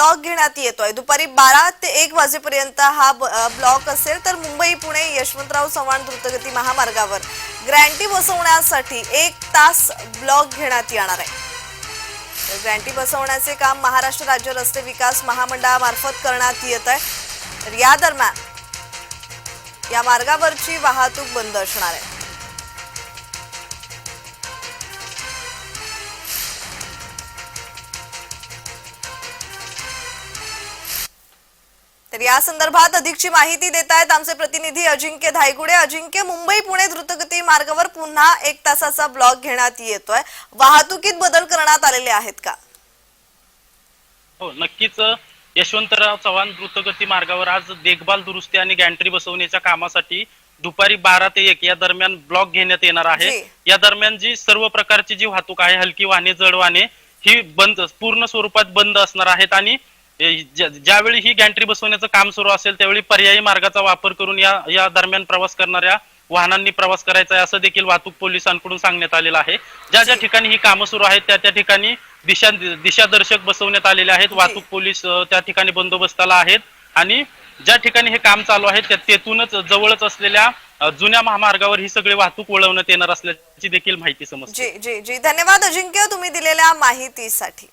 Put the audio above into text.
Block घेण्यात येतोय. दुपारी बारा ते एक वाजेपर्यंत हा ब- ब्लॉक असेल तर मुंबई पुणे यशवंतराव चव्हाण द्रुतगती महामार्गावर ग्रँटी बसवण्यासाठी एक तास ब्लॉक घेण्यात येणार आहे. ग्रँटी बसवण्याचे काम महाराष्ट्र राज्य रस्ते विकास महामंडळामार्फत करण्यात येत आहे. तर या दरम्यान या मार्गावरची वाहतूक बंद असणार आहे. तर या संदर्भात अधिकची माहिती देत आहेत आमचे प्रतिनिधी अजिंक्य धायगुडे. अजिंक्य मुंबई पुणे द्रुतगती मार्गावर पुन्हा एक तासाचा ब्लॉक घेण्यात येतोय. वाहतुकीत बदल करण्यात आलेले आहेत का? हो नक्कीच यशवंतराव चव्हाण द्रुतगती मार्गावर आज देखभाल दुरुस्ती आणि गॅन्ट्री बसवण्याच्या कामासाठी दुपारी बारा ते एक या दरम्यान ब्लॉक घेण्यात येणार आहे. या दरम्यान जी सर्व प्रकारची जी वाहतूक आहे हलकी वाहने जड वाहने ही बंद पूर्ण स्वरूपात बंद असणार आहेत आणि ज्यावेळी ही गॅन्ट्री बसवण्याचं काम सुरू असेल त्यावेळी पर्यायी मार्गाचा वापर करून या या दरम्यान प्रवास करणाऱ्या वाहनांनी प्रवास करायचा आहे असं देखील वाहतूक पोलिसांकडून सांगण्यात आलेलं आहे. ज्या ज्या. ठिकाणी ही कामं सुरू आहेत त्या त्या ठिकाणी दिशा दिशादर्शक बसवण्यात आलेले आहेत. वाहतूक पोलीस त्या ठिकाणी बंदोबस्ताला आहेत. आणि ज्या ठिकाणी हे काम चालू आहे त्या तेथूनच जवळच असलेल्या जुन्या महामार्गावर ही सगळी वाहतूक वळवण्यात येणार असल्याची देखील माहिती समजते. जी जी जी. धन्यवाद अजिंक्य तुम्ही दिलेल्या माहितीसाठी.